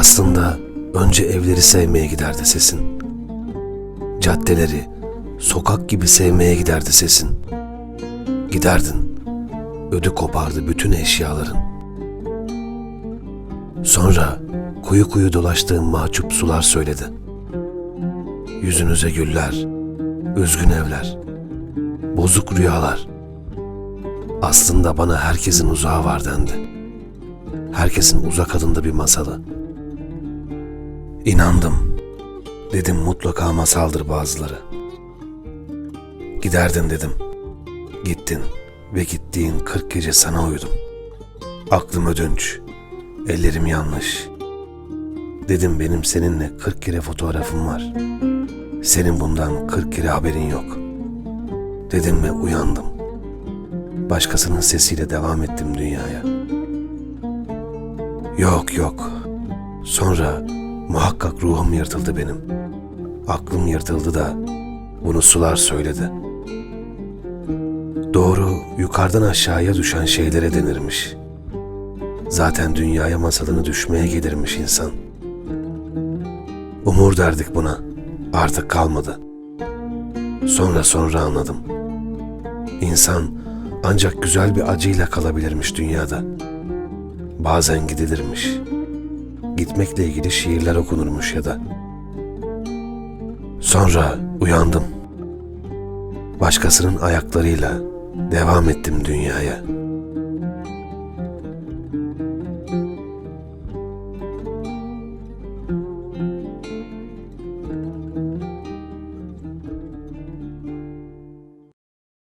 Aslında önce evleri sevmeye giderdi sesin. Caddeleri, sokak gibi sevmeye giderdi sesin. Giderdin, ödü kopardı bütün eşyaların. Sonra kuyu kuyu dolaştığım mahcup sular söyledi. Yüzünüze güller, üzgün evler, bozuk rüyalar. Aslında bana herkesin uzağı var dendi. Herkesin uzak adında bir masalı. İnandım. Dedim mutlaka masaldır bazıları. Giderdin dedim. Gittin ve gittiğin kırk gece sana uydum. Aklım ödünç, ellerim yanlış. Dedim benim seninle kırk kere fotoğrafım var. Senin bundan kırk kere haberin yok. Dedim ve uyandım. Başkasının sesiyle devam ettim dünyaya. Yok yok. Sonra muhakkak ruhum yırtıldı benim. Aklım yırtıldı da bunu sular söyledi. Doğru yukarıdan aşağıya düşen şeylere denirmiş. Zaten dünyaya masalını düşmeye gelirmiş insan. Umur derdik buna. Artık kalmadı. Sonra sonra anladım. İnsan ancak güzel bir acıyla kalabilirmiş dünyada. Bazen gidilirmiş. Gitmekle ilgili şiirler okunurmuş ya da. Sonra uyandım. Başkasının ayaklarıyla devam ettim dünyaya.